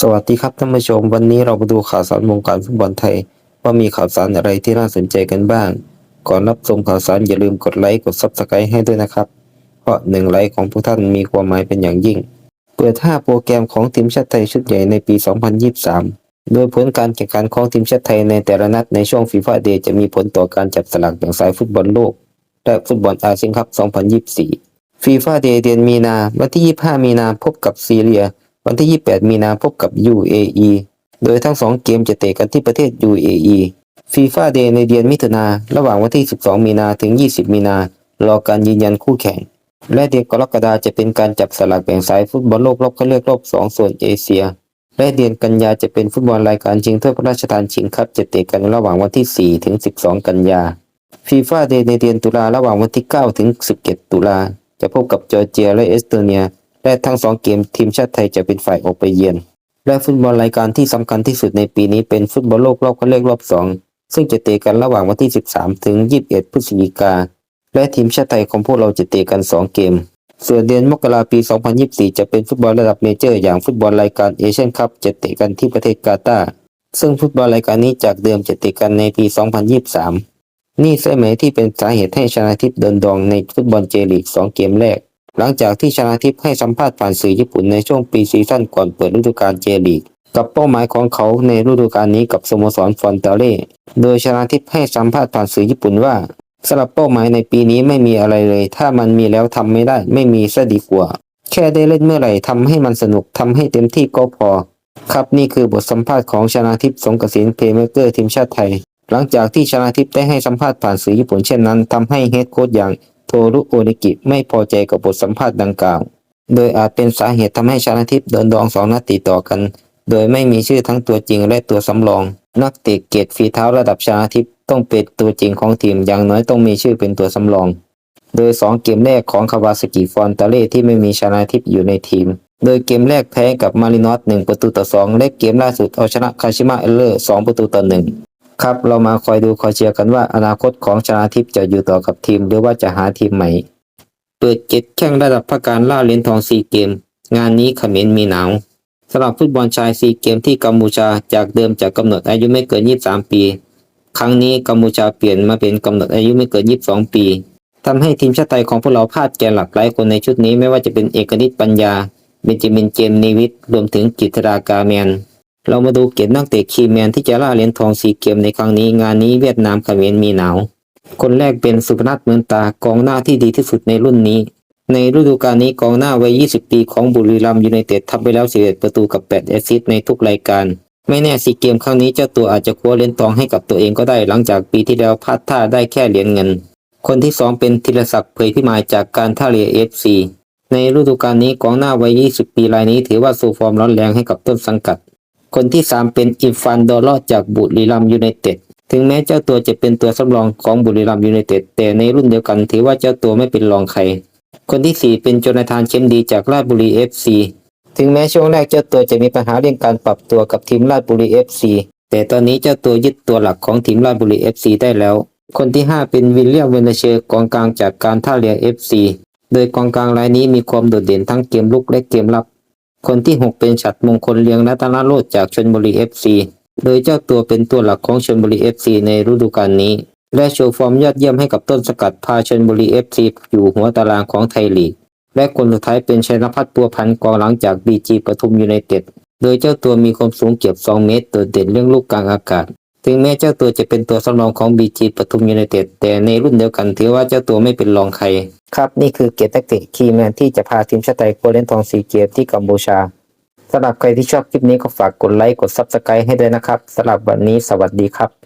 สวัสดีครับท่านผู้ชม วันนี้เรามาดูข่าวสารวงการฟุตบอลไทย ว่ามีข่าวสารอะไรที่น่าสนใจกันบ้าง ก่อนรับชมข่าวสารอย่าลืมกดไลค์กดซับสไครต์ให้ด้วยนะครับ เพราะหนึ่งไลค์ของพวกท่านมีความหมายเป็นอย่างยิ่ง เปิด5โปรแกรมของทีมชาติไทยชุดใหญ่ในปี 2023 โดยผลการแข่งขันของทีมชาติไทยในแต่ละนัดในช่วงฟีฟ่าเดย์จะมีผลต่อการจับสลากแบ่งสายฟุตบอลโลกและฟุตบอลอาเซียนคัพ 2024ฟีฟ่าเดย์เดือนมีนาวันที่ 25 มีนาพบกับซีเรีย วันที่ 28 มีนาพบกับ UAE โดยทั้ง 2 เกมจะเตะกันที่ประเทศ UAE ฟีฟ่าเดย์ในเดือนมิถุนาระหว่างวันที่ 12 มีนาถึง 20 มีนารอการยืนยันคู่แข่ง และเดือนกรกฎาจะเป็นการจับสลากแบ่งสายฟุตบอลโลกรอบคัดเลือกรอบ2ส่วนเอเชีย และเดือนกันยาจะเป็นฟุตบอลรายการชิงถ้วยพระราชทานชิงคัพจะเตะกันระหว่างวันที่ 4 ถึง 12 กันยาฟีฟ่าเดย์ในเดือนตุลาระหว่างวันที่ 9 ถึง 17 ตุลาจะพบกับจอร์เจียและเอสโตเนีย และทั้งสองเกมทีมชาติไทยจะเป็นฝ่ายออกไปเยือน และฟุตบอลรายการที่สำคัญที่สุดในปีนี้เป็นฟุตบอลโลกรอบคัดเลือกรอบ 2 ซึ่งจะเตะกันระหว่างวันที่ 13 ถึง 21 พฤศจิกา และทีมชาติไทยของพวกเราจะเตะกัน 2 เกม ส่วนเดือนมกราปี 2024 จะเป็นฟุตบอลระดับเมเจอร์ อย่างฟุตบอลรายการเอเชียนคัพจะเตะกันที่ประเทศกาตาร์ซึ่งฟุตบอลรายการนี้จากเดิมจะเตะกันในปี 2023 นี่ใช่ไหมที่เป็นสาเหตุให้ชนะทิพย์เดินดองในฟุตบอลเจลีก 2 เกมแรก หลังจากที่ชนะทิพย์ให้สัมภาษณ์ผ่านสื่อญี่ปุ่นในช่วงปีซีซั่นก่อนเปิดฤดูกาลเจลีก กับเป้าหมายของเขาในฤดูกาลนี้กับสโมสรฟอนเตเล่โดยชนะทิพย์ให้สัมภาษณ์ผ่านสื่อญี่ปุ่นว่าสำหรับเป้าหมายในปีนี้ไม่มีอะไรเลย ถ้ามันมีแล้วทำไม่ได้ ไม่มีซะดีกว่า แค่ได้เล่นเมื่อไหร่ทำให้มันสนุกทำให้เต็มที่ก็พอ ครับนี่คือบทสัมภาษณ์ของชนะทิพย์สงกระสินเพลย์เมเกอร์ทีมชาติไทย หลังจากที่ชนะทิพย์ได้ให้สัมภาษณ์ผ่านสื่อญี่ปุ่นเช่นนั้นทำให้เฮดโค้ชอย่าง รุโอนิกิไม่พอใจกับบทสัมภาษณ์ดังกล่าว โดยอาจเป็นสาเหตุทำให้ชนะทิพย์โดนดองสองนัดติดต่อกัน โดยไม่มีชื่อทั้งตัวจริงและตัวสำรอง นักเตะเกรดฝีเท้าระดับชนะทิพย์ต้องเป็นตัวจริงของทีมอย่างน้อยต้องมีชื่อเป็นตัวสำรอง โดย 2 เกมแรกของคาวาสกิฟอนตาเล่ที่ไม่มีชนะทิพย์อยู่ในทีม โดยเกมแรกแพ้กับมารินอส1ประตูต่อ 2 และเกมล่าสุดเอาชนะคาชิมะเอลเลอร์2ประตูต่อ1 ครับเรามาคอยดูคอยเชียร์กันว่าอนาคตของชนะทิพย์จะอยู่ต่อกับทีม หรือว่าจะหาทีมใหม่ เปิดเจ็ดแข่งระดับพการล่าเหรียญทองซีเกม งานนี้ขมรมีหนาวสำหรับฟุตบอลชายซีเกมที่กัมพูชาจากเดิมจะกำหนดอายุไม่เกิน 23 ปี ครั้งนี้กัมพูชาเปลี่ยนมาเป็นกำหนดอายุไม่เกิน 22 ปีทำให้ทีมชาติไทยของพวกเราพลาดแกนหลักหลายคนในชุดนี้ไม่ว่าจะเป็นเอกนิตปัญญา เบนจามินเจมส์นีวิทรวมถึงกิตรากาแมน เรามาดูเกียรตินักเตะคีแมนที่จะล่าเหรียญทองซีเกมในครั้งนี้ งานนี้เวียดนามเขมรมีหนาว คนแรกเป็นสุพนัทเหมือนตากองหน้าที่ดีที่สุดในรุ่นนี้ ในฤดูกาลนี้กองหน้าวัย 20 ปีของบุรีรัมย์ยูไนเต็ดทำไปแล้ว 11 ประตูกับ 8 แอสซิสต์ในทุกรายการ ไม่แน่ซีเกมครั้งนี้เจ้าตัวอาจจะคว้าเหรียญทองให้กับตัวเองก็ได้หลังจากปีที่แล้วพลาดท่าได้แค่เหรียญเงิน คนที่สองเป็นธีรศักดิ์เผยพิมายจากการท่าเรือเอฟซีในฤดูกาลนี้กองหน้าวัย 20 ปีรายนี้ถือว่าสู้ฟอร์มร้อนแรงให้กับต้นสังกัด คนที่ 3 เป็นอิฟานดอลอจากบุรีรัมยูไนเต็ดถึงแม้เจ้าตัวจะเป็นตัวสำรองของบุรีรัมย์ยูไนเต็ดแต่ในรุ่นเดียวกันถือว่าเจ้าตัวไม่เป็นรองใคร คนที่ 4 เป็นโจนาธานเชมดีจากราชบุรีเอฟซีถึงแม้ช่วงแรกเจ้าตัวจะมีปัญหาเรื่องการปรับตัวกับทีมราชบุรีเอฟซีแต่ตอนนี้เจ้าตัวยึดตัวหลักของทีมราชบุรีเอฟซีได้แล้ว คนที่ 5 เป็นวิลเลียมเวนเชอร์กองกลางจากการท่าเรือเอฟซีโดยกองกลางรายนี้มีความโดดเด่นทั้งเกมลุกและเกมรับ คนที่ 6 เป็นฉัดมงคลเลียงรัตนโรจจากชนบุรีเอฟซีโดยเจ้าตัวเป็นตัวหลักของชนบุรีเอฟซีในฤดูกาลนี้ และโชว์ฟอร์มยอดเยี่ยมให้กับต้นสกัดพาชนบุรีเอฟซีอยู่หัวตารางของไทยลีก และคนสุดท้ายเป็นชัยนภัทรปัวพันธ์กองหลังจากบีจีปทุมยูไนเต็ด โดยเจ้าตัวมีความสูงเกือบ2เมตรโดดเด่นเรื่องลูกกลางอากาศ ถึงแม้เจ้าตัวจะเป็นตัวสำรองของบีจีปทุมยูไนเต็ดแต่ในรุ่นเดียวกันถือว่าเจ้าตัวไม่เป็นรองใคร ครับนี่คือเกียรตินักเตะคีแมนที่จะพาทีมชาติไทยโกลเล่นทองสีเกียรที่กัมพูชาสำหรับใครที่ชอบคลิปนี้ก็ฝากกดไลค์กดซับสไครต์ให้ด้วยนะครับสำหรับวันนี้สวัสดีครับ